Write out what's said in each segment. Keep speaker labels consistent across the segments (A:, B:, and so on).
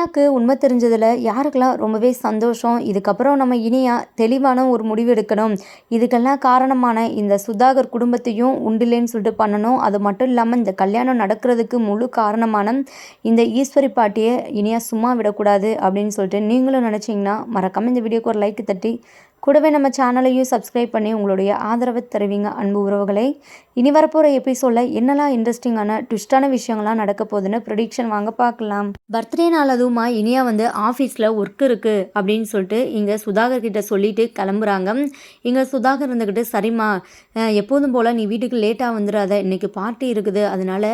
A: இனியாவுக்கு உண்மை தெரிஞ்சதில் யாருக்கெல்லாம் ரொம்பவே சந்தோஷம்? இதுக்கப்புறம் நம்ம இனியா தெளிவான ஒரு முடிவு எடுக்கணும். இதுக்கெல்லாம் காரணமான இந்த சுதாகர் குடும்பத்தையும் உண்டில்லேன்னு சொல்லிட்டு பண்ணணும். அது மட்டும் இல்லாமல் இந்த கல்யாணம் நடக்கிறதுக்கு முழு காரணமான இந்த ஈஸ்வரி பாட்டியை இனியா சும்மா விடக்கூடாது அப்படின்னு சொல்லிட்டு நீங்களும் நினச்சிங்கன்னா மறக்காமல் இந்த வீடியோக்கு ஒரு லைக் தட்டி கூடவே நம்ம சேனலையும் சப்ஸ்கிரைப் பண்ணி உங்களுடைய ஆதரவை தருவீங்க அன்பு உறவுகளை. இனி வரப்போகிற எபிசோடில் என்னெல்லாம் இன்ட்ரெஸ்டிங்கான ட்விஸ்டான விஷயங்கள்லாம் நடக்க போகுதுன்னு ப்ரொடிக்ஷன் வாங்க பார்க்கலாம். பர்த்டே நாள் அதுவுமா இனியா வந்து ஆஃபீஸில் ஒர்க் இருக்குது அப்படின்னு சொல்லிட்டு இங்கே சுதாகர் கிட்ட சொல்லிட்டு கிளம்புறாங்க. இங்கே சுதாகர் இருந்துக்கிட்டு சரிம்மா எப்போதும் போல் நீ வீட்டுக்கு லேட்டாக வந்துடாத இன்றைக்கி பார்ட்டி இருக்குது அதனால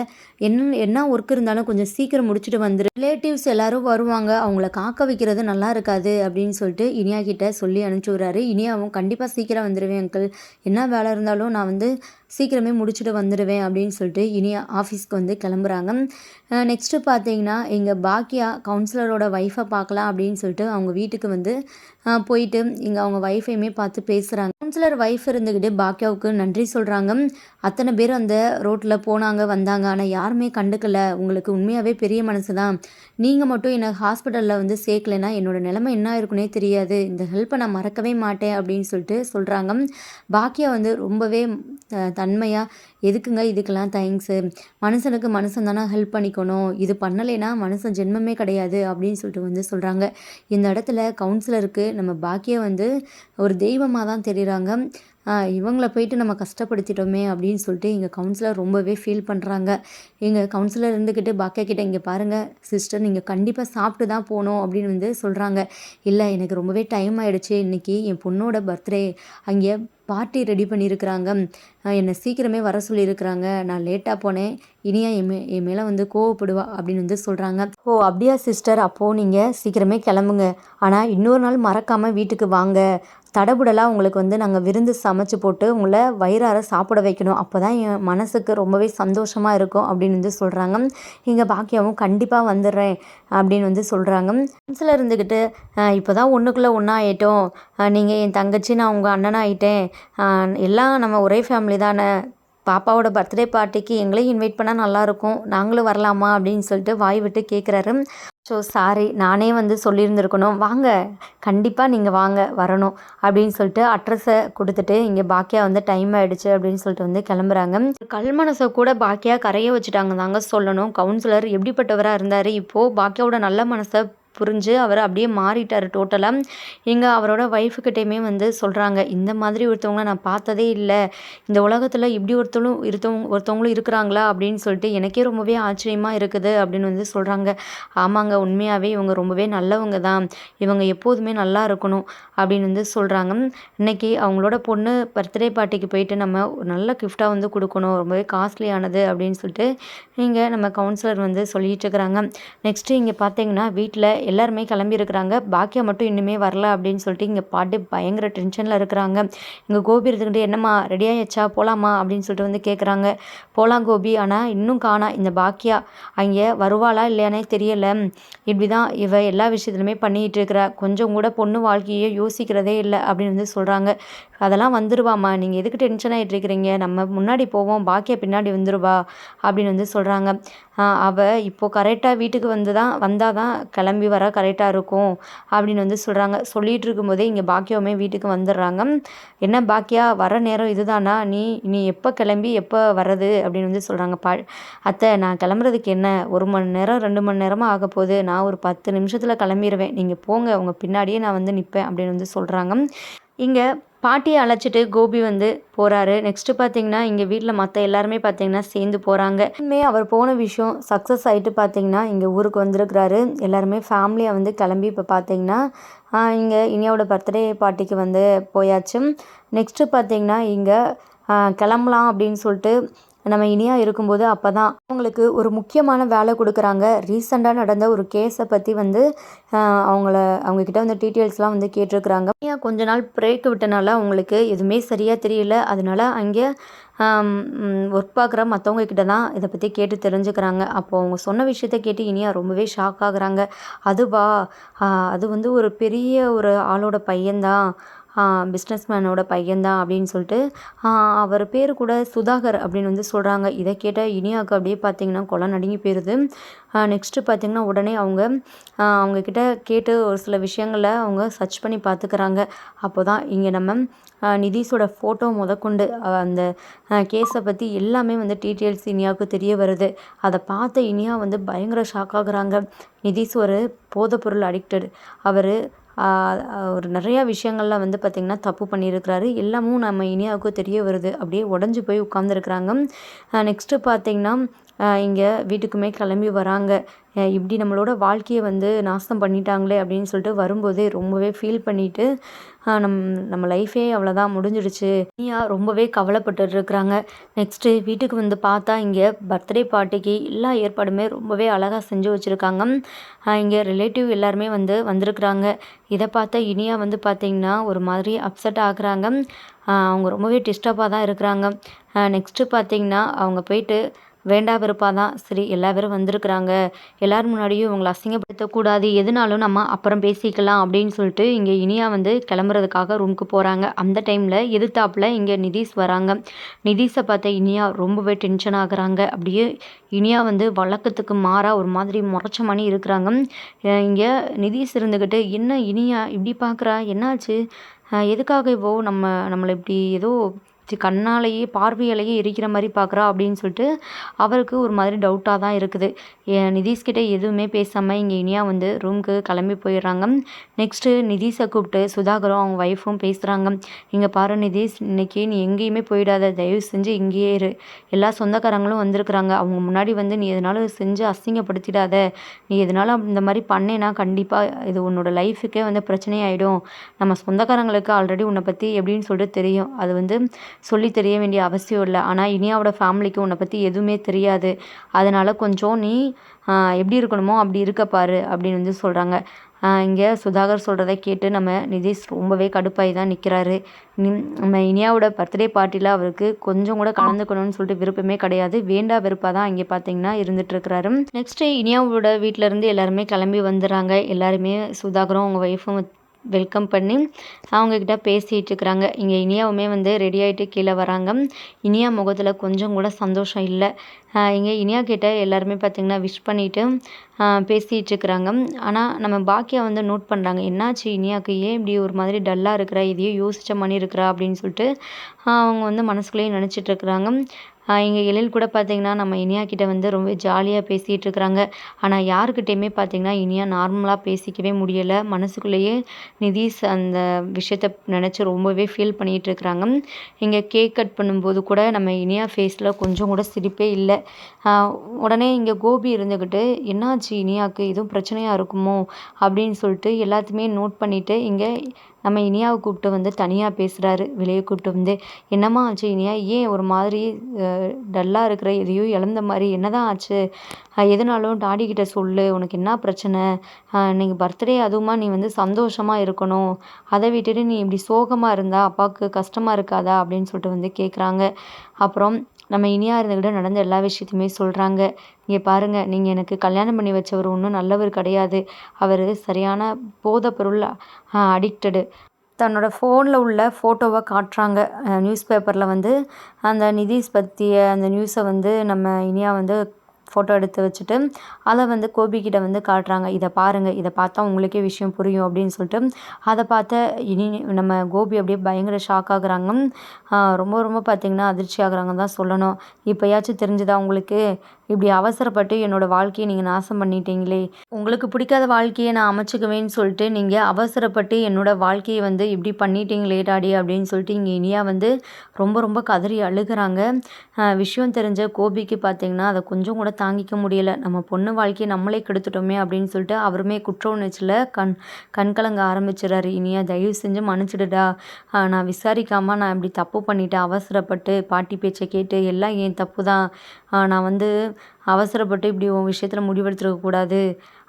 A: என்ன என்ன ஒர்க் இருந்தாலும் கொஞ்சம் சீக்கிரம் முடிச்சுட்டு வந்துடு ரிலேட்டிவ்ஸ் எல்லோரும் வருவாங்க அவங்கள காக்க வைக்கிறது நல்லா இருக்காது அப்படின்னு சொல்லிட்டு இனியா கிட்ட சொல்லி அனுப்பிச்சி விட்றாரு. இனியாவும் கண்டிப்பாக சீக்கிரம் வந்துடுவேன் அங்கிள் என்ன வேலை இருந்தாலும் நான் வந்து சீக்கிரமே முடிச்சுட்டு வந்துடுவேன் அப்படின்னு சொல்லிட்டு இனி ஆஃபீஸ்க்கு வந்து கிளம்புறாங்க. நெக்ஸ்ட்டு பார்த்தீங்கன்னா எங்கள் பாக்கியா கவுன்சிலரோட ஒய்ஃபை பார்க்கலாம் அப்படின்னு சொல்லிட்டு அவங்க வீட்டுக்கு வந்து போயிட்டு இங்கே அவங்க ஒய்ஃபையுமே பார்த்து பேசுகிறாங்க கவுன்சிலர் ஒய்ஃப் இருந்துக்கிட்டு பாக்கியாவுக்கு நன்றி சொல்கிறாங்க அத்தனை பேர் அந்த ரோட்டில் போனாங்க வந்தாங்க. ஆனால் யாருமே கண்டுக்கல. உங்களுக்கு உண்மையாகவே பெரிய மனசு தான் நீங்கள் மட்டும் என்னை ஹாஸ்பிட்டலில் வந்து சேர்க்கலைன்னா என்னோட நிலைமை என்ன இருக்குன்னே தெரியாது. இந்த ஹெல்ப்பை நான் மறக்கவே மாட்டேன் அப்படின்னு சொல்லிட்டு சொல்கிறாங்க பாக்கியா வந்து ரொம்பவே தன்மையாக எதுக்குங்க இதுக்கெல்லாம் தேங்க்ஸு மனுஷனுக்கு மனுஷன் தானே ஹெல்ப் பண்ணிக்கணும். இது பண்ணலைன்னா மனுஷன் ஜென்மமே கிடையாது அப்படின்னு சொல்லிட்டு வந்து சொல்கிறாங்க இந்த இடத்துல கவுன்சிலருக்கு நம்ம பாக்கியை வந்து ஒரு தெய்வமாக தான் தெரிகிறாங்க இவங்கள போயிட்டு நம்ம கஷ்டப்படுத்திட்டோமே அப்படின்னு சொல்லிட்டு எங்கள் கவுன்சிலர் ரொம்பவே ஃபீல் பண்ணுறாங்க எங்கள் கவுன்சிலர் இருந்துக்கிட்டு பாக்கியா கிட்டே இங்கே பாருங்கள் சிஸ்டர் நீங்கள் கண்டிப்பாக சாப்பிட்டு தான் போகணும் அப்படின்னு வந்து சொல்கிறாங்க இல்லை எனக்கு ரொம்பவே டைம் ஆகிடுச்சு இன்றைக்கி என் பொண்ணோட பர்த்டே அங்கே பார்ட்டி ரெடி பண்ணியிருக்கிறாங்க. என்னை சீக்கிரமே வர சொல்லியிருக்கிறாங்க. நான் லேட்டாக போனேன். இனியா என் மே என் மேலே வந்து கோவப்படுவா அப்படின்னு வந்து சொல்கிறாங்க ஓ அப்படியா சிஸ்டர் அப்போது நீங்கள் சீக்கிரமே கிளம்புங்க. ஆனால் இன்னொரு நாள் மறக்காமல் வீட்டுக்கு வாங்க. தடபுடலாக உங்களுக்கு வந்து நாங்கள் விருந்து சமைச்சு போட்டு உங்களை வயிறார சாப்பிட வைக்கணும். அப்போ தான் என் மனசுக்கு ரொம்பவே சந்தோஷமாக இருக்கும் அப்படின்னு வந்து சொல்கிறாங்க இங்கே பாக்கியாவும் கண்டிப்பாக வந்துடுறேன். அப்படின்னு வந்து சொல்கிறாங்க மனசில் இருந்துக்கிட்டு இப்போ தான் ஒன்றுக்குள்ளே ஒன்றா ஆகிட்டோம் நீங்கள் என் தங்கச்சி நான் உங்கள் அண்ணனாக ஆகிட்டேன் எல்லாம் நம்ம ஒரே ஃபேமிலி தானே. பாப்பாவோட பர்த்டே பார்ட்டிக்கு எங்களையும் இன்வைட் பண்ணால் நல்லாயிருக்கும். நாங்களும் வரலாமா அப்படின்னு சொல்லிட்டு வாய் விட்டு கேட்குறாரு ஸோ சாரி நானே வந்து சொல்லியிருந்துருக்கணும். வாங்க கண்டிப்பாக நீங்கள் வாங்க வரணும் அப்படின்னு சொல்லிட்டு அட்ரஸை கொடுத்துட்டு இங்கே பாக்கியா வந்து டைம் ஆகிடுச்சு அப்படின்னு சொல்லிட்டு வந்து கிளம்புறாங்க. கல்மனசை கூட பாக்கியா கரைய வச்சுட்டாங்க தாங்க சொல்லணும். கவுன்சிலர் எப்படிப்பட்டவராக இருந்தார்? இப்போது பாக்கியாவோட நல்ல மனசை புரிஞ்சு அவர் அப்படியே மாறிட்டார் டோட்டலாக இங்கே அவரோட ஒய்ஃபுக்கிட்டேயுமே வந்து சொல்கிறாங்க இந்த மாதிரி ஒருத்தவங்கள நான் பார்த்ததே இல்லை இந்த உலகத்தில் இப்படி ஒருத்தவங்களும் இருத்தவங்க ஒருத்தவங்களும் இருக்கிறாங்களா அப்படின்னு சொல்லிட்டு எனக்கே ரொம்பவே ஆச்சரியமாக இருக்குது அப்படின்னு வந்து சொல்கிறாங்க ஆமாங்க உண்மையாகவே இவங்க ரொம்பவே நல்லவங்க தான் இவங்க எப்போதுமே நல்லா இருக்கணும் அப்படின்னு வந்து சொல்கிறாங்க இன்றைக்கி அவங்களோட பொண்ணு பர்த்டே பார்ட்டிக்கு போயிட்டு நம்ம நல்ல கிஃப்டாக வந்து கொடுக்கணும் ரொம்பவே காஸ்ட்லியானது அப்படின்னு சொல்லிட்டு இங்கே நம்ம கவுன்சிலர் வந்து சொல்லிகிட்டு இருக்கிறாங்க. நெக்ஸ்ட்டு இங்கே பார்த்தீங்கன்னா வீட்டில் எல்லாருமே கிளம்பியிருக்கிறாங்க பாக்கியா மட்டும் இன்னுமே வரல அப்படின்னு சொல்லிட்டு இங்கே பாட்டு பயங்கர டென்ஷனில் இருக்கிறாங்க. இங்கே கோபி இருந்துக்கிட்டு என்னம்மா ரெடியாகிச்சா போகலாமா அப்படின்னு சொல்லிட்டு வந்து கேட்குறாங்க போகலாம் கோபி. ஆனால் இன்னும் காணா. இந்த பாக்கியா அங்கே வருவாளா இல்லையானே தெரியலை. இப்படி தான் இவ எல்லா விஷயத்துலையுமே பண்ணிகிட்டு இருக்கிறா. கொஞ்சம் கூட பொண்ணு வாழ்க்கையை யோசிக்கிறதே இல்லை. அப்படின்னு வந்து சொல்கிறாங்க அதெல்லாம் வந்துடுவாம்மா நீங்கள் எதுக்கு டென்ஷன் ஆகிட்டு இருக்கிறீங்க நம்ம முன்னாடி போவோம் பாக்கியா பின்னாடி வந்துடுவா அப்படின்னு வந்து சொல்கிறாங்க அவள் இப்போது கரெக்டாக வீட்டுக்கு வந்து தான் வந்தால் தான் கிளம்பி வர கரெக்டாக இருக்கும் அப்படின்னு வந்து சொல்கிறாங்க சொல்லிகிட்டு இருக்கும்போதே இங்கே பாக்கியாவுமே வீட்டுக்கு வந்துடுறாங்க. என்ன பாக்கியா வர நேரம் இதுதானா? நீ நீ எப்போ கிளம்பி எப்போ வர்றது? அப்படின்னு வந்து சொல்கிறாங்க பா அத்தை நான் கிளம்புறதுக்கு என்ன? ஒரு மணி நேரம் ரெண்டு மணி நேரமாக ஆக போகுது. நான் ஒரு பத்து நிமிஷத்தில் கிளம்பிடுவேன் நீங்கள் போங்க உங்கள் பின்னாடியே நான் வந்து நிற்பேன் அப்படின்னு வந்து சொல்கிறாங்க இங்கே பாட்டியை அழைச்சிட்டு கோபி வந்து போகிறாரு நெக்ஸ்ட்டு பார்த்தீங்கன்னா இங்கே வீட்டில் மற்ற எல்லாருமே பார்த்தீங்கன்னா சேர்ந்து போகிறாங்க இனிமே அவர் போன விஷயம் சக்ஸஸ் ஆகிட்டு பார்த்தீங்கன்னா இங்கே ஊருக்கு வந்திருக்கிறாரு. எல்லாருமே ஃபேமிலியாக வந்து கிளம்பி இப்போ பார்த்தீங்கன்னா இங்கே இனியாவோட பர்த்டே பார்ட்டிக்கு வந்து போயாச்சு. நெக்ஸ்ட்டு பார்த்தீங்கன்னா இங்கே கிளம்பலாம் அப்படின்னு சொல்லிட்டு நம்ம இனியாக இருக்கும்போது அப்போ தான் அவங்களுக்கு ஒரு முக்கியமான வேலை கொடுக்குறாங்க. ரீசெண்டாக நடந்த ஒரு கேஸை பற்றி வந்து அவங்கள அவங்கக்கிட்ட வந்து டீட்டெயில்ஸ்லாம் வந்து கேட்டிருக்கிறாங்க. இனியா கொஞ்ச நாள் பிரேக் விட்டனால அவங்களுக்கு எதுவுமே சரியாக தெரியல. அதனால அங்கே ஒர்க் பார்க்குற மற்றவங்க கிட்ட தான் இதை பற்றி கேட்டு தெரிஞ்சுக்கிறாங்க. அப்போது அவங்க சொன்ன விஷயத்த கேட்டு இனியா ரொம்பவே ஷாக் ஆகுறாங்க. அதுவா அது வந்து ஒரு பெரிய ஒரு ஆளோட பையன்தான். பிஸ்னஸ் மேனோட பையன்தான் அப்படின்னு சொல்லிட்டு அவர் பேர் கூட சுதாகர் அப்படின்னு வந்து சொல்கிறாங்க இதை கேட்ட இனியாவுக்கு அப்படியே பார்த்தீங்கன்னா கொலை நடுங்கி போயிடுது நெக்ஸ்ட்டு பார்த்திங்கன்னா உடனே அவங்க அவங்கக்கிட்ட கேட்டு ஒரு சில விஷயங்கள அவங்க சர்ச் பண்ணி பார்த்துக்கிறாங்க அப்போ தான் இங்கே நம்ம நிதிஷோட ஃபோட்டோ முதற்கொண்டு அந்த கேஸை பற்றி எல்லாமே வந்து டீட்டெயில்ஸ் இனியாவுக்கு தெரிய வருது. அதை பார்த்த இனியா வந்து பயங்கர ஷாக் ஆகுறாங்க. நிதிஷ் ஒரு போதைப்பொருள் அடிக்டட் அவர் அவர் நிறையா விஷயங்கள்ல வந்து பார்த்திங்கன்னா தப்பு பண்ணியிருக்கிறாரு. எல்லாமும் நம்ம இனியாவுக்கு தெரிய வருது. அப்படியே உடஞ்சி போய் உட்காந்துருக்குறாங்க நெக்ஸ்ட்டு பார்த்திங்கன்னா இங்கே வீட்டுக்குமே கிளம்பி வராங்க. இப்படி நம்மளோட வாழ்க்கையை வந்து நாசம் பண்ணிட்டாங்களே அப்படின்னு சொல்லிட்டு வரும்போதே ரொம்பவே ஃபீல் பண்ணிவிட்டு நம் நம்ம லைஃபே அவ்வளோதான் முடிஞ்சிடுச்சு. இனியா ரொம்பவே கவலைப்பட்டுட்ருக்குறாங்க நெக்ஸ்ட்டு வீட்டுக்கு வந்து பார்த்தா இங்கே பர்த்டே பார்ட்டிக்கு எல்லா ஏற்பாடுமே ரொம்பவே அழகாக செஞ்சு வச்சுருக்காங்க. இங்கே ரிலேட்டிவ் எல்லாருமே வந்து வந்திருக்குறாங்க. இதை பார்த்தா இனியா வந்து பார்த்திங்கன்னா ஒரு மாதிரி அப்செட் ஆகுறாங்க. அவங்க ரொம்பவே டிஸ்டர்பாக தான் இருக்கிறாங்க. நெக்ஸ்ட்டு பார்த்திங்கன்னா அவங்க போயிட்டு வேண்டா வெறுப்பாக தான். சரி எல்லா பேரும் வந்திருக்குறாங்க. எல்லோரும் முன்னாடியும் இவங்களை அசிங்கப்படுத்தக்கூடாது. எதுனாலும் நம்ம அப்புறம் பேசிக்கலாம் அப்படின்னு சொல்லிட்டு இங்கே இனியா வந்து கிளம்புறதுக்காக ரூமுக்கு போகிறாங்க அந்த டைமில் எதிர்த்தாப்பில் இங்கே நிதிஷ் வராங்க. நிதிஷை பார்த்த இனியா ரொம்பவே டென்ஷன் ஆகுறாங்க. அப்படியே இனியா வந்து வழக்கத்துக்கு மாறாக ஒரு மாதிரி முறைச்ச மணி இருக்கிறாங்க. இங்கே நிதிஷ் இருந்துக்கிட்டு என்ன இனியா இப்படி பார்க்குறா? என்னாச்சு? எதுக்காக இவ்வளோ நம்ம நம்மளை இப்படி ஏதோ கண்ணாலேயே பார்வையாலேயே எரிக்கிற மாதிரி பார்க்குறா அப்படின்னு சொல்லிட்டு அவருக்கு ஒரு மாதிரி டவுட்டாக தான் இருக்குது. நிதிஷ்கிட்ட எதுவுமே பேசாமல் இங்கே இனியா வந்து ரூமுக்கு கிளம்பி போயிடுறாங்க. நெக்ஸ்ட்டு நிதிஷை கூப்பிட்டு சுதாகரும் அவங்க ஒய்ஃபும் பேசுகிறாங்க இங்கே பாரு நிதிஷ் இன்னைக்கு நீ எங்கேயுமே போயிடாத. தயவு செஞ்சு இங்கேயே இரு. எல்லா சொந்தக்காரங்களும் வந்திருக்குறாங்க. அவங்க முன்னாடி வந்து நீ எதனாலும் செஞ்சு அசிங்கப்படுத்திடாத. நீ எதனால இந்த மாதிரி பண்ணேன்னா கண்டிப்பாக இது உன்னோட லைஃபுக்கே வந்து பிரச்சனையாயிடும். நம்ம சொந்தக்காரங்களுக்கு ஆல்ரெடி உன்னை பற்றி எப்படின்னு சொல்லிட்டு தெரியும். அது வந்து சொல்லி தெரிய வேண்டிய அவசியம் இல்லை. ஆனால் இனியாவோட ஃபேமிலிக்கு உன்னை பற்றி எதுவுமே தெரியாது. அதனால் கொஞ்சம் நீ எப்படி இருக்கணுமோ அப்படி இருக்க பாரு அப்படின்னு வந்து சொல்கிறாங்க இங்கே சுதாகர் சொல்கிறத கேட்டு நம்ம நிதிஷ் ரொம்பவே கடுப்பாகி தான் நிற்கிறாரு நம்ம இனியாவோட பர்த்டே பார்ட்டியில் அவருக்கு கொஞ்சம் கூட கலந்துக்கணும்னு சொல்லிட்டு விருப்பமே கிடையாது. வேண்டா வெறுப்பாக தான் இங்கே பார்த்தீங்கன்னா இருந்துகிட்ருக்கிறாரு நெக்ஸ்ட்டு இனியாவோட வீட்டிலேருந்து எல்லாருமே கிளம்பி வந்துடுறாங்க. எல்லாருமே சுதாகரும் அவங்க ஒய்ஃபும் வெல்கம் பண்ணி அவங்கக்கிட்ட பேசிகிட்டு இருக்கிறாங்க இங்கே இனியாவுமே வந்து ரெடி ஆகிட்டு கீழே வராங்க. இனியா முகத்தில் கொஞ்சம் கூட சந்தோஷம் இல்லை. இங்கே இனியா கிட்ட எல்லாருமே பார்த்திங்கன்னா விஷ் பண்ணிவிட்டு பேசிகிட்டு இருக்கிறாங்க ஆனால் நம்ம பாக்கியா வந்து நோட் பண்ணுறாங்க என்னாச்சு இனியாவுக்கு ஏன் இப்படி ஒரு மாதிரி டல்லாக இருக்கிறா? இதையே யோசித்த மாதிரி இருக்கிறா? அப்படின்னு சொல்லிட்டு அவங்க வந்து மனசுக்குள்ளேயே நினச்சிட்டு இருக்கிறாங்க இங்கே எழில் கூட பார்த்திங்கன்னா நம்ம இனியாக்கிட்ட வந்து ரொம்ப ஜாலியாக பேசிகிட்டு இருக்கிறாங்க. ஆனால் யாருக்கிட்டேயுமே பார்த்திங்கன்னா இனியா நார்மலாக பேசிக்கவே முடியலை. மனசுக்குள்ளேயே நிதிஷ் அந்த விஷயத்தை நினச்சி ரொம்பவே ஃபீல் பண்ணிகிட்டு இருக்கிறாங்க. இங்கே கேக் கட் பண்ணும்போது கூட நம்ம இனியா ஃபேஸில் கொஞ்சம் கூட சிரிப்பே இல்லை. உடனே இங்கே கோபி இருந்துக்கிட்டு என்னாச்சு இனியாவுக்கு எதுவும் பிரச்சனையாக இருக்குமோ? அப்படின்னு சொல்லிட்டு எல்லாத்தையுமே நோட் பண்ணிவிட்டு இங்கே நம்ம இனியாவை கூப்பிட்டு வந்து தனியாக பேசுகிறாரு வெளியே கூப்பிட்டு வந்து என்னம்மா ஆச்சு இனியா? ஏன் ஒரு மாதிரி டல்லாக இருக்கிற எதையோ இழந்த மாதிரி? என்ன தான் ஆச்சு எதுனாலும் டாடி கிட்ட சொல்லு உனக்கு என்ன பிரச்சனை? நீங்கள் பர்த்டே அதுவுமா நீ வந்து சந்தோஷமாக இருக்கணும். அதை விட்டுட்டு நீ இப்படி சோகமாக இருந்தா அப்பாவுக்கு கஷ்டமாக இருக்காதா? அப்படின்னு சொல்லிட்டு வந்து கேட்குறாங்க அப்புறம் நம்ம இனியா இருந்துக்கிட்ட நடந்த எல்லா விஷயத்தையுமே சொல்கிறாங்க இங்கே பாருங்கள் நீங்கள் எனக்கு கல்யாணம் பண்ணி வச்சவர் ஒன்றும் நல்லவர் கிடையாது. அவர் சரியான போதைப்பொருள் அடிக்டடு தன்னோட ஃபோனில் உள்ள ஃபோட்டோவை காட்டுறாங்க. நியூஸ் பேப்பரில் வந்து அந்த நிதிஷ் பற்றிய அந்த நியூஸை வந்து நம்ம இனியா வந்து ஃபோட்டோ எடுத்து வச்சுட்டு அதை வந்து கோபிக்கிட்ட வந்து காட்டுறாங்க. இதை பாருங்கள் இதை பார்த்தா உங்களுக்கே விஷயம் புரியும் அப்படின்னு சொல்லிட்டு அதை பார்த்த இனி நம்ம கோபி அப்படியே பயங்கர ஷாக் ஆகுறாங்க. ரொம்ப ரொம்ப பார்த்திங்கன்னா அதிர்ச்சி ஆகுறாங்கன்னு தான் சொல்லணும். இப்போயாச்சும் தெரிஞ்சுதா உங்களுக்கு? இப்படி அவசரப்பட்டு என்னோடய வாழ்க்கையை நீங்கள் நாசம் பண்ணிட்டீங்களே. உங்களுக்கு பிடிக்காத வாழ்க்கையை நான் அமைச்சுக்குவேன்னு சொல்லிட்டு நீங்கள் அவசரப்பட்டு என்னோடய வாழ்க்கையை வந்து இப்படி பண்ணிட்டீங்களே டாடி அப்படின்னு சொல்லிட்டு இங்கே இனியா வந்து ரொம்ப ரொம்ப கதறி அழுகிறாங்க. விஷயம் தெரிஞ்ச கோபிக்கு பார்த்தீங்கன்னா அதை கொஞ்சம் கூட தாங்கிக்க முடியலை. நம்ம பொண்ணு வாழ்க்கையை நம்மளே கெடுத்துட்டோமே அப்படின்னு சொல்லிட்டு அவருமே குற்ற உணர்ச்சியில் கண் கண்கலங்க ஆரம்பிச்சிடறாரு இனியா தயவு செஞ்சு மன்னிச்சிடுடா. நான் விசாரிக்காமல் நான் இப்படி தப்பு பண்ணிட்டேன். அவசரப்பட்டு பாட்டி பேச்சை கேட்டு எல்லாம் ஏன் தப்பு தான். நான் வந்து அவசரப்பட்டு இப்படி உன் விஷயத்தில் முடிவெடுத்துருக்கக்கூடாது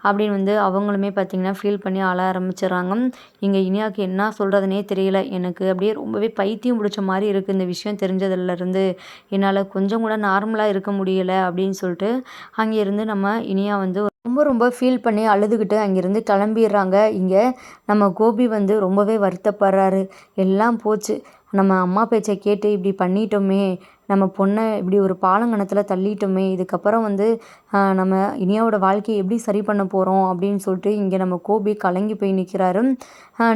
A: அப்படின்னு வந்து அவங்களுமே பார்த்திங்கன்னா ஃபீல் பண்ணி அழ ஆரம்பிச்சிடுறாங்க. இங்கே இனியாவுக்கு என்ன சொல்கிறதுனே தெரியல. எனக்கு அப்படியே ரொம்பவே பைத்தியம் பிடிச்ச மாதிரி இருக்குது இந்த விஷயம் தெரிஞ்சதுலேருந்து என்னால் கொஞ்சம் கூட நார்மலாக இருக்க முடியலை அப்படின்னு சொல்லிட்டு அங்கேருந்து நம்ம இனியா வந்து ரொம்ப ரொம்ப ஃபீல் பண்ணி அழுதுகிட்டு அங்கேருந்து கிளம்பிடுறாங்க. இங்கே நம்ம கோபி வந்து ரொம்பவே வருத்தப்படுறாரு. எல்லாம் போச்சு. நம்ம அம்மா பேச்சை கேட்டு இப்படி பண்ணிட்டோமே. நம்ம பொண்ணை இப்படி ஒரு பாலங்கணத்தில் தள்ளிட்டோமே இதுக்கப்புறம் வந்து நம்ம இனியாவோட வாழ்க்கையை எப்படி சரி பண்ண போகிறோம் அப்படின்னு சொல்லிட்டு இங்கே நம்ம கோபி கலங்கி போய் நிற்கிறாரு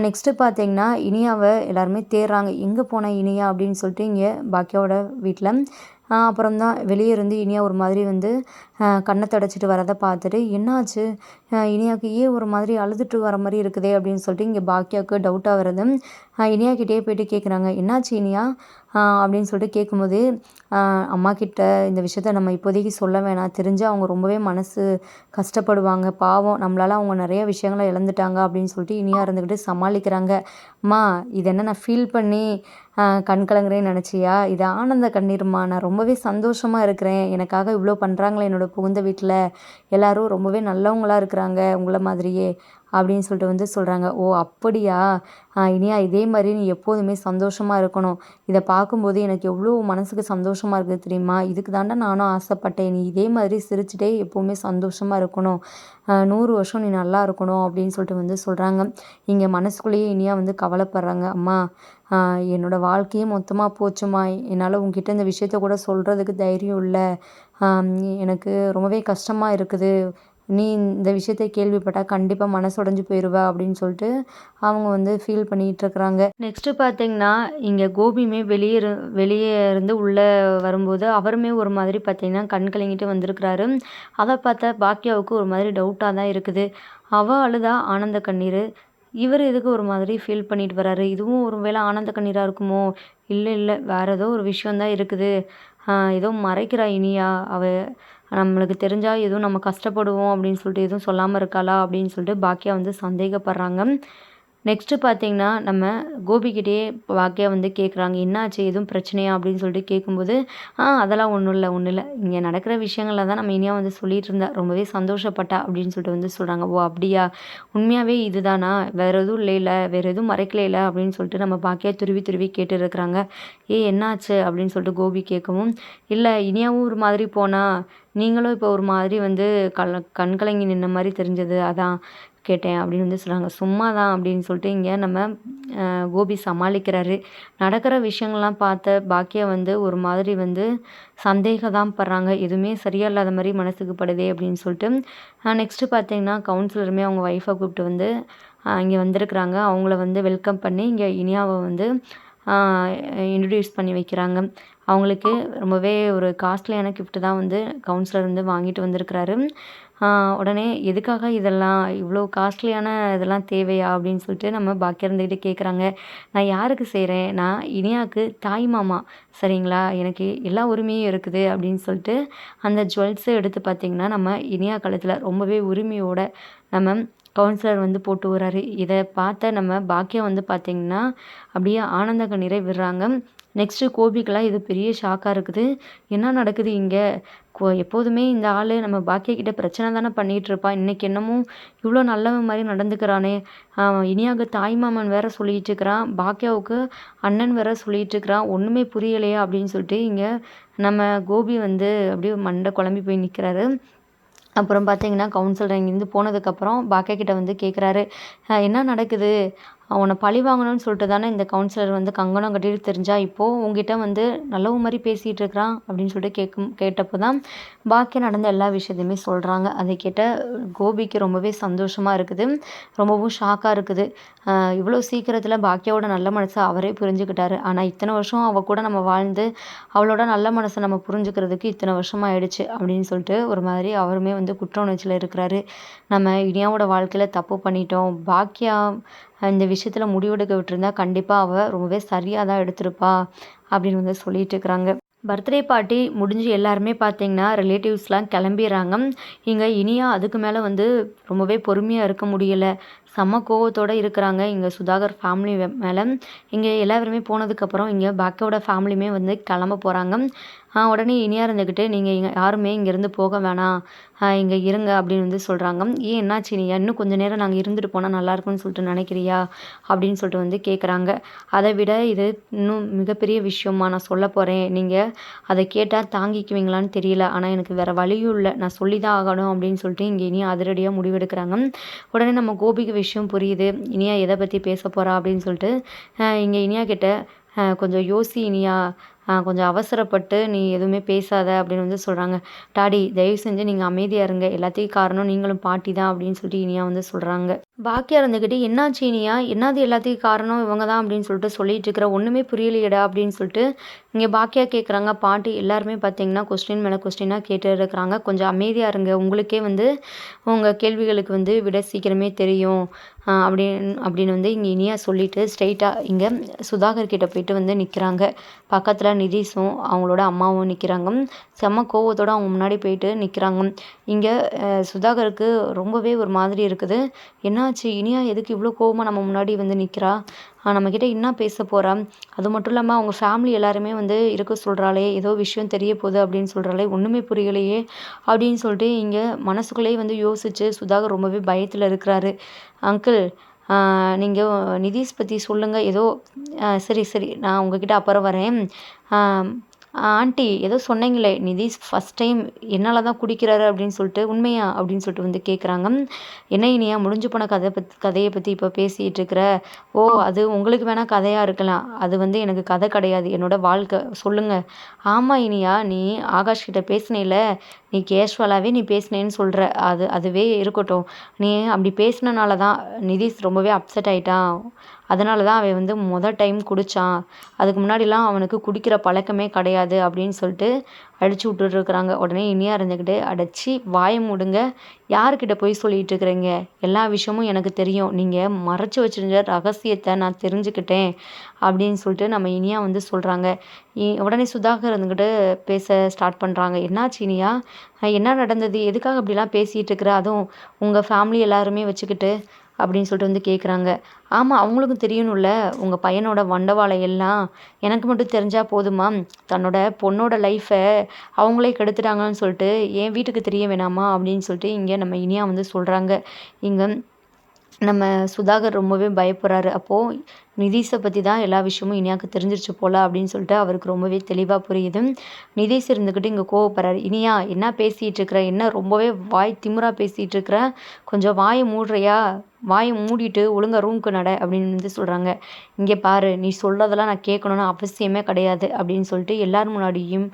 A: நெக்ஸ்ட்டு பார்த்தீங்கன்னா இனியாவை எல்லாருமே தேடுறாங்க. எங்கே போன இனியா அப்படின்னு சொல்லிட்டு இங்கே பாக்கியாவோட வீட்டில் அப்புறம் தான் வெளியே இருந்து இனியா ஒரு மாதிரி வந்து கண்ணை தடைச்சிட்டு வரதை பார்த்துட்டு என்னாச்சு? இனியாவுக்கு ஏன் ஒரு மாதிரி அழுதுட்டு வர மாதிரி இருக்குதே? அப்படின்னு சொல்லிட்டு இங்கே பாக்கியாவுக்கு டவுட்டாக வருது. இனியாக்கிட்டே போயிட்டு கேட்குறாங்க என்னாச்சு இனியா? அப்படின்னு சொல்லிட்டு கேட்கும்போது அம்மா கிட்ட இந்த விஷயத்த நம்ம இப்போதைக்கு சொல்ல வேணாம். தெரிஞ்சு அவங்க ரொம்பவே மனசு கஷ்டப்படுவாங்க. பாவம் நம்மளால் அவங்க நிறைய விஷயங்களை இழந்துட்டாங்க அப்படின்னு சொல்லிட்டு இனியா இருந்துக்கிட்டு சமாளிக்கிறாங்க. அம்மா இது என்ன நான் ஃபீல் பண்ணி கண் கலங்குறேன்னு நினச்சியா? இது ஆனந்த கண்ணீர்மா நான் ரொம்பவே சந்தோஷமாக இருக்கிறேன். எனக்காக இவ்வளோ பண்ணுறாங்களே என்னோட புகுந்த வீட்டில் எல்லோரும் ரொம்பவே நல்லவங்களாக இருக்கிறாங்க உங்களை மாதிரியே அப்படின்னு சொல்லிட்டு வந்து சொல்கிறாங்க ஓ அப்படியா? இனியா இதே மாதிரி நீ எப்போதுமே சந்தோஷமாக இருக்கணும். இதை பார்க்கும்போது எனக்கு எவ்வளோ மனசுக்கு சந்தோஷமாக இருக்குது தெரியுமா? இதுக்கு தாண்டா நானும் ஆசைப்பட்டேன். நீ இதே மாதிரி சிரிச்சுட்டே எப்போவுமே சந்தோஷமாக இருக்கணும். நூறு வருஷம் நீ நல்லா இருக்கணும் அப்படின்னு சொல்லிட்டு வந்து சொல்கிறாங்க இங்கே மனசுக்குள்ளேயே இனியா வந்து கவலைப்படுறாங்க. அம்மா என்னோடய வாழ்க்கையே மொத்தமாக போச்சுமா? என்னால் உங்ககிட்ட இந்த விஷயத்த கூட சொல்கிறதுக்கு தைரியம் இல்லை. எனக்கு ரொம்பவே கஷ்டமாக இருக்குது. நீ இந்த விஷயத்த கேள்விப்பட்டால் கண்டிப்பாக மனசு உடஞ்சி போயிடுவ அப்படின்னு சொல்லிட்டு அவங்க வந்து ஃபீல் பண்ணிகிட்ருக்குறாங்க நெக்ஸ்ட்டு பார்த்தீங்கன்னா இங்கே கோபியுமே வெளியே இரு வெளியே இருந்து உள்ளே வரும்போது அவருமே ஒரு மாதிரி பார்த்தீங்கன்னா கண் கலங்கிட்டு வந்திருக்கிறாரு. அதை பார்த்தா பாக்கியாவுக்கு ஒரு மாதிரி டவுட்டாக தான் இருக்குது. அவள் அழுதா ஆனந்த கண்ணீர் இவர் எதுக்கு ஒரு மாதிரி ஃபீல் பண்ணிட்டு வராரு இதுவும் ஒரு வேளை ஆனந்த கண்ணீராக இருக்குமோ? இல்லை இல்லை. வேறு ஏதோ ஒரு விஷயந்தான் இருக்குது. ஏதோ மறைக்கிறா இனியா. அவள் நம்மளுக்கு தெரிஞ்சால் எதுவும் நம்ம கஷ்டப்படுவோம் அப்படின்னு சொல்லிட்டு எதுவும் சொல்லாமல் இருக்காளா அப்படின்னு சொல்லிட்டு பாக்கியா வந்து சந்தேகப்படுறாங்க. நெக்ஸ்ட்டு பார்த்தீங்கன்னா நம்ம கோபிக்கிட்டேயே வாக்கையாக வந்து கேட்குறாங்க என்னாச்சு? எதுவும் பிரச்சனையா? அப்படின்னு சொல்லிட்டு கேட்கும்போது ஆ அதெல்லாம் ஒன்றும் இல்லை ஒன்றும் இல்லை. இங்கே நடக்கிற விஷயங்களில் தான் நம்ம இனியாக வந்து சொல்லிகிட்டு இருந்தா ரொம்பவே சந்தோஷப்பட்டா அப்படின்னு சொல்லிட்டு வந்து சொல்கிறாங்க ஓ அப்படியா? உண்மையாகவே இதுதானா? வேறு எதுவும் இல்லை வேறு எதுவும் மறைக்கல அப்படின்னு சொல்லிட்டு நம்ம பாக்கியாக துருவி துருவி கேட்டு இருக்கிறாங்க. ஏ என்னாச்சு? அப்படின்னு சொல்லிட்டு கோபி கேட்கவும் இல்லை இனியாவும் ஒரு மாதிரி போனால் நீங்களும் இப்போ ஒரு மாதிரி வந்து கல கண்கலங்கி நின்ன மாதிரி தெரிஞ்சது அதான். கேட்டேன் அப்படின்னு வந்து சொல்கிறாங்க சும்மா தான் அப்படின்னு சொல்லிட்டு இங்கே நம்ம கோபி சமாளிக்கிறாரு. நடக்கிற விஷயங்கள்லாம் பார்த்த பாக்கியா வந்து ஒரு மாதிரி வந்து சந்தேகம் தான் படுறாங்க. எதுவுமே சரியா இல்லாத மாதிரி மனசுக்கு படுதே அப்படின்னு சொல்லிட்டு நெக்ஸ்ட்டு பார்த்தீங்கன்னா கவுன்சிலருமே அவங்க ஒய்ஃபை கூப்பிட்டு வந்து இங்கே வந்திருக்கிறாங்க. அவங்கள வந்து வெல்கம் பண்ணி இங்கே இனியாவை வந்து இன்ட்ரடியூஸ் பண்ணி வைக்கிறாங்க. அவங்களுக்கு ரொம்பவே ஒரு காஸ்ட்லியான கிஃப்ட்டு தான் வந்து கவுன்சிலர் வந்து வாங்கிட்டு வந்திருக்கிறாரு. உடனே எதுக்காக இதெல்லாம் இவ்வளோ காஸ்ட்லியான இதெல்லாம் தேவையா அப்படின்னு சொல்லிட்டு நம்ம பாக்கியா இருந்துக்கிட்டு கேட்குறாங்க நான் யாருக்கு செய்கிறேன் நான் இனியாவுக்கு தாய் மாமா. சரிங்களா? எனக்கு எல்லா உரிமையும் இருக்குது அப்படின்னு சொல்லிட்டு அந்த ஜுவல்ஸை எடுத்து பார்த்திங்கன்னா நம்ம இனியா காலத்தில் ரொம்பவே உரிமையோட நம்ம கவுன்சிலர் வந்து போட்டு வர்றாரு. இதை பார்த்த நம்ம பாக்கியம் வந்து பார்த்திங்கன்னா அப்படியே ஆனந்த கண்ணீரை விடுறாங்க. நெக்ஸ்ட்டு கோபிக்கெல்லாம் இது பெரிய ஷாக்காக இருக்குது. என்ன நடக்குது இங்கே? கோ எப்போதுமே இந்த ஆள் நம்ம பாக்கிய கிட்ட பிரச்சனை தானே பண்ணிகிட்ருப்பான் இன்றைக்கி என்னமோ இவ்வளோ நல்லவன் மாதிரி நடந்துக்கிறானே. இனியாக தாய்மாமன் வேற சொல்லிகிட்டு இருக்கிறான். பாக்கியாவுக்கு அண்ணன் வேற சொல்லிகிட்ருக்குறான் ஒன்றுமே புரியலையா அப்படின்னு சொல்லிட்டு இங்கே நம்ம கோபி வந்து அப்படியே மண்டை குழம்பி போய் நிற்கிறாரு அப்புறம் பார்த்தீங்கன்னா கவுன்சிலர் இங்கேருந்து போனதுக்கப்புறம் பாக்கியா கிட்ட வந்து கேட்குறாரு என்ன நடக்குது? அவனை பழி வாங்கணும்னு சொல்லிட்டு தானே இந்த கவுன்சிலர் வந்து கங்கணம் கட்டிட்டு தெரிஞ்சா இப்போது உங்ககிட்ட வந்து நல்லவு மாதிரி பேசிகிட்டு இருக்கிறான் அப்படின்னு சொல்லிட்டு கேட்கும் கேட்டப்போ தான் பாக்கியம் நடந்த எல்லா விஷயத்தையுமே சொல்கிறாங்க அதை கேட்ட கோபிக்கு ரொம்பவே சந்தோஷமாக இருக்குது. ரொம்பவும் ஷாக்காக இருக்குது. இவ்வளோ சீக்கிரத்தில் பாக்கியாவோட நல்ல மனசை அவரே புரிஞ்சுக்கிட்டாரு. ஆனால் இத்தனை வருஷம் அவள் கூட நம்ம வாழ்ந்து அவளோட நல்ல மனசை நம்ம புரிஞ்சுக்கிறதுக்கு இத்தனை வருஷம் ஆயிடுச்சு அப்படின்னு சொல்லிட்டு ஒரு மாதிரி அவருமே வந்து குற்ற உணர்ச்சியில் இருக்கிறாரு. நம்ம இனியாவோட வாழ்க்கையில் தப்பு பண்ணிட்டோம். பாக்கியா இந்த விஷயத்தில் முடிவெடுக்க விட்டுருந்தா கண்டிப்பாக அவள் ரொம்பவே சரியாக தான் எடுத்திருப்பா அப்படின்னு வந்து சொல்லிட்டு இருக்கிறாங்க. பர்த்டே பார்ட்டி முடிஞ்சு எல்லாருமே பார்த்தீங்கன்னா ரிலேட்டிவ்ஸ்லாம் கிளம்பிடுறாங்க. இங்கே இனியா அதுக்கு மேலே வந்து ரொம்பவே பொறுமையாக இருக்க முடியலை. செம்ம கோவத்தோடு இருக்கிறாங்க. இங்கே சுதாகர் ஃபேமிலி மேலே. இங்கே எல்லாருமே போனதுக்கப்புறம் இங்கே பாக்கியோட ஃபேமிலியுமே வந்து கிளம்ப போகிறாங்க உடனே இனியா இருந்துக்கிட்டு நீங்கள் இங்கே யாருமே இங்கேருந்து போக வேணாம். இங்கே இருங்க அப்படின்னு வந்து சொல்கிறாங்க ஏன் என்னாச்சு நீயா இன்னும் கொஞ்சம் நேரம் நாங்கள் இருந்துட்டு போனால் நல்லாயிருக்கும்னு சொல்லிட்டு நினைக்கிறியா? அப்படின்னு சொல்லிட்டு வந்து கேட்குறாங்க அதை விட இது இன்னும் மிகப்பெரிய விஷயமா நான் சொல்ல போகிறேன் நீங்கள் அதை கேட்டால் தாங்கிக்குவீங்களான்னு தெரியல. ஆனால் எனக்கு வேறு வழியும் இல்லை. நான் சொல்லி தான் ஆகணும் அப்படின்னு சொல்லிட்டு இங்கே இனியா அதிரடியாக முடிவெடுக்கிறாங்க. உடனே நம்ம கோபிக்கு விஷயம் புரியுது. இனியா எதை பற்றி பேச போகிறா அப்படின்னு சொல்லிட்டு இங்கே இனியா கிட்ட கொஞ்சம் யோசி இனியா. கொஞ்சம் அவசரப்பட்டு நீ எதுவுமே பேசாத அப்படின்னு வந்து சொல்கிறாங்க டாடி தயவு செஞ்சு நீங்கள் அமைதியாக இருங்க. எல்லாத்தையும் காரணம் நீங்களும் பாட்டி தான் அப்படின்னு சொல்லிட்டு இனியா வந்து சொல்கிறாங்க பாக்கியா இருந்துக்கிட்டு என்னாச்சு இனியா? என்னது எல்லாத்துக்கும் காரணம்? இவங்க தான் அப்படின்னு சொல்லிட்டு சொல்லிட்டு இருக்கிற ஒன்றுமே புரியலையடா அப்படின்னு சொல்லிட்டு இங்கே பாக்கியா கேட்குறாங்க பாட்டி எல்லாருமே பார்த்தீங்கன்னா கொஸ்டின் மேலே கொஸ்டினாக கேட்டு இருக்கிறாங்க. கொஞ்சம் அமைதியாக இருங்க. உங்களுக்கே வந்து உங்கள் கேள்விகளுக்கு வந்து விட சீக்கிரமே தெரியும். அப்படின்னு அப்படின்னு வந்து இங்கே இனியா சொல்லிவிட்டு ஸ்ட்ரைட்டாக இங்கே சுதாகர் கிட்ட போயிட்டு வந்து நிற்கிறாங்க பக்கத்தில் நிதிஷும் அவங்களோட அம்மாவும் நிற்கிறாங்க செம்ம கோவத்தோடு அவங்க முன்னாடி போயிட்டு நிற்கிறாங்க இங்கே சுதாகருக்கு ரொம்பவே ஒரு மாதிரி இருக்குது. என்னாச்சு? இனியா எதுக்கு இவ்வளோ கோவமாக நம்ம முன்னாடி வந்து நிற்கிறா நம்மக்கிட்ட என்ன பேச போகிறா அது மட்டும் இல்லாமல் அவங்க ஃபேமிலி எல்லாருமே வந்து இருக்க சொல்கிறாளே ஏதோ விஷயம் தெரிய போகுது அப்படின்னு சொல்கிறாளே ஒன்றுமே புரியலையே அப்படின்னு சொல்லிட்டு இங்கே மனசுக்குள்ளேயே வந்து யோசித்து சுதாகர் ரொம்பவே பயத்தில் இருக்கிறாரு. அங்கிள் நீங்கள் நிதிஷ் பற்றி சொல்லுங்கள் ஏதோ சரி சரி நான் உங்ககிட்ட அப்புறம் வரேன். ஆண்டி ஏதோ சொன்னீங்களே நிதிஷ் ஃபஸ்ட் டைம் என்னால் தான் குடிக்கிறாரு அப்படின்னு சொல்லிட்டு உண்மையா? அப்படின்னு சொல்லிட்டு வந்து கேட்குறாங்க என்ன இனியா முடிஞ்சு போன கதை பத் கதையை பற்றி இப்போ பேசிகிட்டு இருக்கிற? ஓ அது உங்களுக்கு வேணால் கதையாக இருக்கலாம். அது வந்து எனக்கு கதை கிடையாது. என்னோடய வாழ்க்கை. சொல்லுங்கள் ஆமாம் இனியா நீ ஆகாஷ் கிட்ட பேசினேல. நீ கேஷுவலாகவே நீ பேசினேன்னு சொல்கிற அது அதுவே இருக்கட்டும். நீ அப்படி பேசினனால தான் நிதிஷ் ரொம்பவே அப்செட் ஆகிட்டான் அதனால தான் அவன் வந்து மொதல் டைம் குடித்தான் அதுக்கு முன்னாடிலாம் அவனுக்கு குடிக்கிற பழக்கமே கிடையாது அப்படின்னு சொல்லிட்டு அடித்து விட்டுட்ருக்குறாங்க உடனே இனியா இருந்துக்கிட்டு அடைச்சி வாயை மூடுங்க. யாருக்கிட்ட போய் சொல்லிகிட்டு இருக்கிறீங்க? எல்லா விஷயமும் எனக்கு தெரியும். நீங்கள் மறைச்சி வச்சுருந்த ரகசியத்தை நான் தெரிஞ்சுக்கிட்டேன் அப்படின்னு சொல்லிட்டு நம்ம இனியா வந்து சொல்கிறாங்க உடனே சுதாகர் இருந்துக்கிட்டு பேச ஸ்டார்ட் பண்ணுறாங்க என்னாச்சு இனியா? என்ன நடந்தது? எதுக்காக அப்படிலாம் பேசிகிட்டு இருக்கிற? அதுவும் உங்கள் ஃபேமிலி எல்லாருமே வச்சுக்கிட்டு அப்படின்னு சொல்லிட்டு வந்து கேட்குறாங்க ஆமாம் அவங்களுக்கும் தெரியணும்ல உங்கள் பையனோட வண்டவாளை எல்லாம் எனக்கு மட்டும் தெரிஞ்சால் போதுமா? தன்னோட பொண்ணோட லைஃப்பை அவங்களே கெடுத்துட்டாங்கன்னு சொல்லிட்டு என் வீட்டுக்கு தெரிய வேணாமா? அப்படின்னு சொல்லிட்டு இங்கே நம்ம இனியா வந்து சொல்கிறாங்க இங்கே நம்ம சுதாகர் ரொம்பவே பயப்படுறாரு. அப்போது நிதிஷை பற்றி தான் எல்லா விஷயமும் இனியாவுக்கு தெரிஞ்சிருச்சு போல் அப்படின்னு சொல்லிட்டு அவருக்கு ரொம்பவே தெளிவாக புரியுது. நிதிஷ் இருந்துக்கிட்டு இங்கே கோவப்படுறாரு. இனியா என்ன பேசிகிட்டு இருக்கிற? என்ன ரொம்பவே வாய் திமுறாக பேசிகிட்டு இருக்கிற? கொஞ்சம் வாயை மூடுறியா? வாயை மூடிட்டு ஒழுங்காக ரூமுக்கு நட அப்படின்னு வந்து சொல்கிறாங்க இங்கே பாரு நீ சொல்கிறதெல்லாம் நான் கேட்கணுன்னு அவசியமே கிடையாது அப்படின்னு சொல்லிட்டு எல்லார் முன்னாடியும்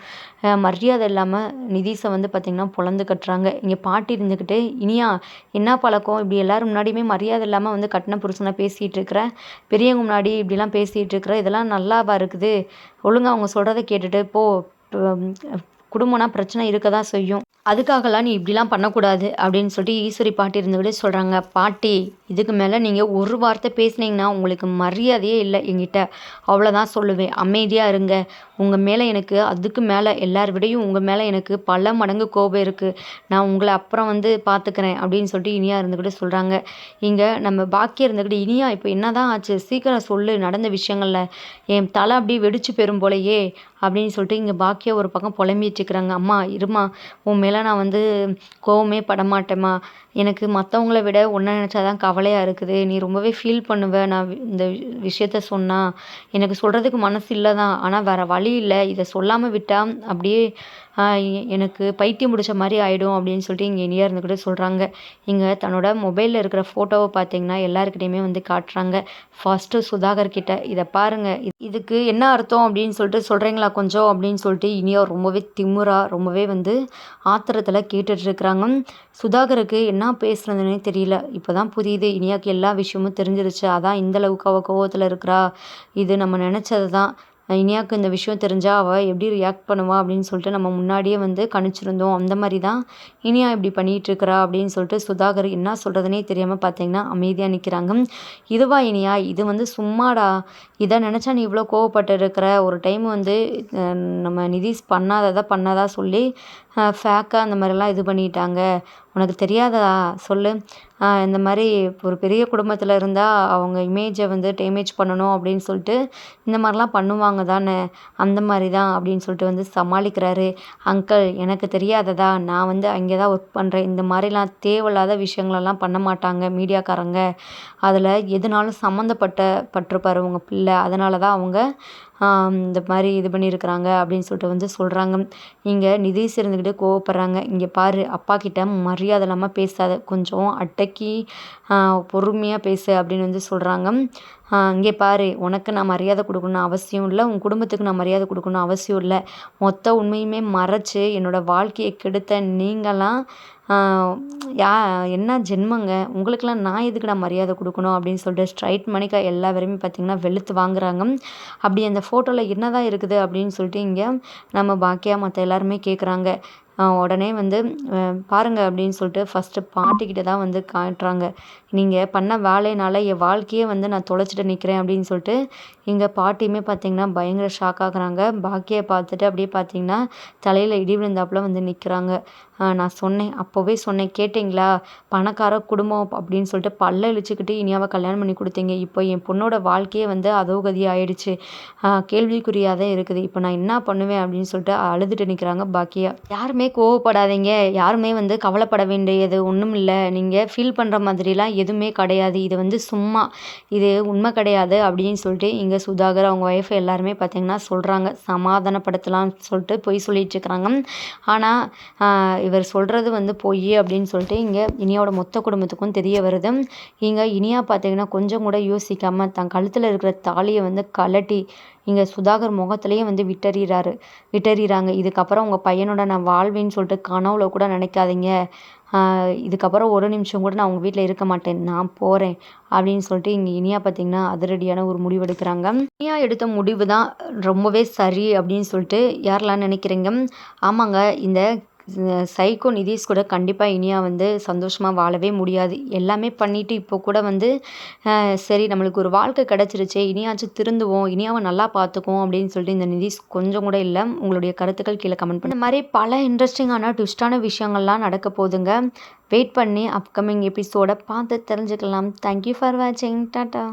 A: மரியாதை இல்லாமல் நிதிஷை வந்து பார்த்திங்கன்னா பொழந்து கட்டுறாங்க. இங்கே பாட்டி இருந்துக்கிட்டு இனியா என்ன பழக்கம்? இப்படி எல்லோரும் முன்னாடியுமே மரியாதை இல்லாமல் வந்து கட்டின புருஷனாக பேசிகிட்டு இருக்கிற பெரியவங்க முன்னாடி இப்படிலாம் பேசிகிட்டு இருக்கிற இதெல்லாம் நல்லாவா இருக்குது? ஒழுங்காக அவங்க சொல்கிறத கேட்டுட்டு போ குடும்பம்னா பிரச்சனை இருக்க தான் செய்யும். அதுக்காகலாம் நீ இப்படிலாம் பண்ணக்கூடாது அப்படின்னு சொல்லிட்டு ஈஸ்வரி பாட்டி இருந்துக்கிட்டே சொல்கிறாங்க பாட்டி இதுக்கு மேலே நீங்கள் ஒரு வார்த்தை பேசுனீங்கன்னா உங்களுக்கு மரியாதையே இல்லை என்கிட்ட. அவ்வளோதான் சொல்லுவேன். அமைதியாக இருங்க. உங்கள் மேலே எனக்கு அதுக்கு மேலே எல்லார் விடையும் உங்கள் மேலே எனக்கு பல மடங்கு கோபம் இருக்குது நான் உங்களை அப்புறம் வந்து பார்த்துக்கிறேன் அப்படின்னு சொல்லிட்டு இனியா இருந்துக்கிட்டு சொல்கிறாங்க இங்கே நம்ம பாக்கியம் இருந்துக்கிட்டு இனியா இப்போ என்ன தான் ஆச்சு? சீக்கிரம் சொல்லு நடந்த விஷயங்களில். என் தலை அப்படியே வெடிச்சு பெறும் போலையே. அப்படின்னு சொல்லிட்டு இங்கே பாக்கியா ஒரு பக்கம் புலம்பிட்டு இருக்கிறாங்க. அம்மா இருமா உன் மேலே நான் வந்து கோவமே படமாட்டேம்மா. எனக்கு மற்றவங்கள விட ஒன்றை நினச்சா தான் கவலையாக இருக்குது. நீ ரொம்பவே ஃபீல் பண்ணுவ. நான் இந்த விஷயத்த சொன்னால் எனக்கு சொல்கிறதுக்கு மனசு இல்லை தான் ஆனால் வேறு வழி இல்லை. இதை சொல்லாமல் விட்டால் அப்படியே எனக்கு பைத்தியம் பிடிச்ச மாதிரி ஆகிடும் அப்படின்னு சொல்லிட்டு இங்கே இனியாக இருந்துக்கிட்டு சொல்கிறாங்க இங்கே தன்னோட மொபைலில் இருக்கிற ஃபோட்டோவை பார்த்தீங்கன்னா எல்லாருக்கிட்டையுமே வந்து காட்டுறாங்க. ஃபஸ்ட்டு சுதாகர் கிட்ட இதை பாருங்கள் இதுக்கு என்ன அர்த்தம்? அப்படின்னு சொல்லிட்டு சொல்கிறீங்களா கொஞ்சம்? அப்படின்னு சொல்லிட்டு இனியா ரொம்பவே திமுறா ரொம்பவே வந்து ஆத்திரத்தில் கேட்டுட்ருக்குறாங்க சுதாகருக்கு என்ன பேசுகிறதுனே தெரியல. இப்போ தான் புரியுது. இனியாவுக்கு எல்லா விஷயமும் தெரிஞ்சிருச்சு. அதான் இந்தளவுக்கு அவள் கோவத்தில் இருக்கிறா. இது நம்ம நினச்சது தான் இனியாவுக்கு இந்த விஷயம் தெரிஞ்சால் அவள் எப்படி ரியாக்ட் பண்ணுவாள் அப்படின்னு சொல்லிட்டு நம்ம முன்னாடியே வந்து கணிச்சிருந்தோம். அந்த மாதிரி தான் இனியா இப்படி பண்ணிகிட்ருக்கிறா அப்படின்னு சொல்லிட்டு சுதாகர் என்ன சொல்கிறதுனே தெரியாமல் பார்த்தீங்கன்னா அமைதியாக நிற்கிறாங்க இதுவா இனியா? இது வந்து சும்மாடா. இதை நினச்சா நீ இவ்வளோ கோவப்பட்டு இருக்கிற. ஒரு டைம் வந்து நம்ம நிதிஷ் பண்ணாததை பண்ணாதா சொல்லி ஃபேக்காக அந்த மாதிரிலாம் இது பண்ணிட்டாங்க. உனக்கு தெரியாதா? சொல்லு. இந்த மாதிரி ஒரு பெரிய குடும்பத்தில் இருந்தால் அவங்க இமேஜை வந்து டேமேஜ் பண்ணணும் அப்படின்னு சொல்லிட்டு இந்த மாதிரிலாம் பண்ணுவாங்க தானே. அந்த மாதிரி தான் அப்படின்னு சொல்லிட்டு வந்து சமாளிக்கிறாரு. அங்கிள் எனக்கு தெரியாததா? நான் வந்து அங்கே தான் ஒர்க் பண்ணுறேன் இந்த மாதிரிலாம் தேவையில்லாத விஷயங்களெல்லாம் பண்ண மாட்டாங்க மீடியாக்காரங்க. அதில் எதுனாலும் சம்மந்தப்பட்ட பட்டிருப்பாரு உங்கள் பிள்ளை. அதனால தான் அவங்க இந்த மாதிரி இது பண்ணியிருக்கிறாங்க அப்படின்னு சொல்லிட்டு வந்து சொல்கிறாங்க இங்கே நிதி இருந்துக்கிட்டு கோவப்படுறாங்க. இங்கே பாரு அப்பா கிட்ட மரியாதை இல்லாமல் பேசாத. கொஞ்சம் அடக்கி பொறுமையாக பேசு அப்படின்னு வந்து சொல்கிறாங்க இங்கே பாரு உனக்கு நான் மரியாதை கொடுக்கணும்னு அவசியம் இல்லை. உன் குடும்பத்துக்கு நான் மரியாதை கொடுக்கணும் அவசியம் இல்லை. மொத்த உண்மையுமே மறைச்சு என்னோடய வாழ்க்கையை கெடுத்த நீங்களாம் யா என்ன ஜென்மங்க? உங்களுக்கெல்லாம் நான் எதுக்கு நான் மரியாதை கொடுக்கணும் அப்படின்னு சொல்லிட்டு ஸ்ட்ரைட் மணிக்கா எல்லா பார்த்திங்கன்னா வெளுத்து வாங்குறாங்க. அப்படி அந்த ஃபோட்டோவில் என்ன தான் இருக்குது அப்படின்னு சொல்லிட்டு இங்கே நம்ம பாக்கியா மற்ற எல்லாருமே கேட்குறாங்க உடனே வந்து பாருங்கள் அப்படின்னு சொல்லிட்டு ஃபஸ்ட்டு பாட்டிக்கிட்ட தான் வந்து காட்டுறாங்க. நீங்கள் பண்ண வேலையினால என் வாழ்க்கையே வந்து நான் தொலைச்சிட்டு நிற்கிறேன் அப்படின்னு சொல்லிட்டு எங்கள் பாட்டியுமே பார்த்திங்கன்னா பயங்கர ஷாக் ஆகுறாங்க. பாக்கியை பார்த்துட்டு அப்படியே பார்த்திங்கன்னா தலையில் இடி விழுந்தாப்புல வந்து நிற்கிறாங்க நான் சொன்னேன் அப்போவே சொன்னேன் கேட்டிங்களா? பணக்கார குடும்பம் அப்படின்னு சொல்லிட்டு பல்ல இழிச்சுக்கிட்டு இனியாவை கல்யாணம் பண்ணி கொடுத்தீங்க. இப்போ என் பொண்ணோட வாழ்க்கையே வந்து அதோகதி ஆயிடுச்சு. கேள்விக்குறியாக தான் இருக்குது. இப்போ நான் என்ன பண்ணுவேன் அப்படின்னு சொல்லிட்டு அழுதுட்டு நிற்கிறாங்க பாக்கியா. யாருமே கோவப்படாதீங்க. யாருமே வந்து கவலைப்பட வேண்டியது ஒன்றும் இல்லை. நீங்கள் ஃபீல் பண்ணுற மாதிரிலாம் எதுவுமே கிடையாது. இது வந்து சும்மா இது உண்மை கிடையாது அப்படின்னு சொல்லிட்டு இங்கே சுதாகர் அவங்க ஒய்ஃப் எல்லாருமே பார்த்திங்கன்னா சொல்கிறாங்க சமாதானப்படுத்தலாம்னு சொல்லிட்டு பொய் சொல்லிட்டு இருக்கிறாங்க ஆனால் இவர் சொல்கிறது வந்து பொய் அப்படின்னு சொல்லிட்டு இங்கே இனியாவோட மொத்த குடும்பத்துக்கும் தெரிய வருது. இங்கே இனியா பார்த்தீங்கன்னா கொஞ்சம் கூட யோசிக்காமல் தன் கழுத்தில் இருக்கிற தாலியை வந்து கழட்டி இங்கே சுதாகர் முகத்துலேயே வந்து விட்டறிகிறாரு விட்டறிகிறாங்க இதுக்கப்புறம் உங்கள் பையனோட நான் வாழ்வேன்னு சொல்லிட்டு கனவுல கூட நினைக்காதீங்க. இதுக்கப்புறம் ஒரு நிமிஷம் கூட நான் உங்கள் வீட்டில் இருக்க மாட்டேன். நான் போகிறேன் அப்படின்னு சொல்லிட்டு இங்கே இனியா பார்த்தீங்கன்னா அதிரடியான ஒரு முடிவு எடுக்கிறாங்க. இனியா எடுத்த முடிவு தான் ரொம்பவே சரி அப்படின்னு சொல்லிட்டு யாரெல்லாம் நினைக்கிறீங்க? ஆமாங்க. இந்த சைக்கோ நிதிஷ் கூட கண்டிப்பாக இனியா வந்து சந்தோஷமாக வாழவே முடியாது. எல்லாமே பண்ணிவிட்டு இப்போ கூட வந்து சரி நம்மளுக்கு ஒரு வாழ்க்கை கிடச்சிருச்சே இனியாச்சும் திருந்துவோம் இனியாவை நல்லா பார்த்துக்குவோம் அப்படின்னு சொல்லிட்டு இந்த நிதிஷ் கொஞ்சம் கூட இல்லை. உங்களுடைய கருத்துக்கள் கீழே கமெண்ட் பண்ண மாதிரி பல இன்ட்ரெஸ்டிங்கான ட்விஸ்டான விஷயங்கள்லாம் நடக்க போகுதுங்க. வெயிட் பண்ணி அப்கமிங் எபிசோடை பார்த்து தெரிஞ்சுக்கலாம். தேங்க்யூ ஃபார் வாட்சிங் டாட்டா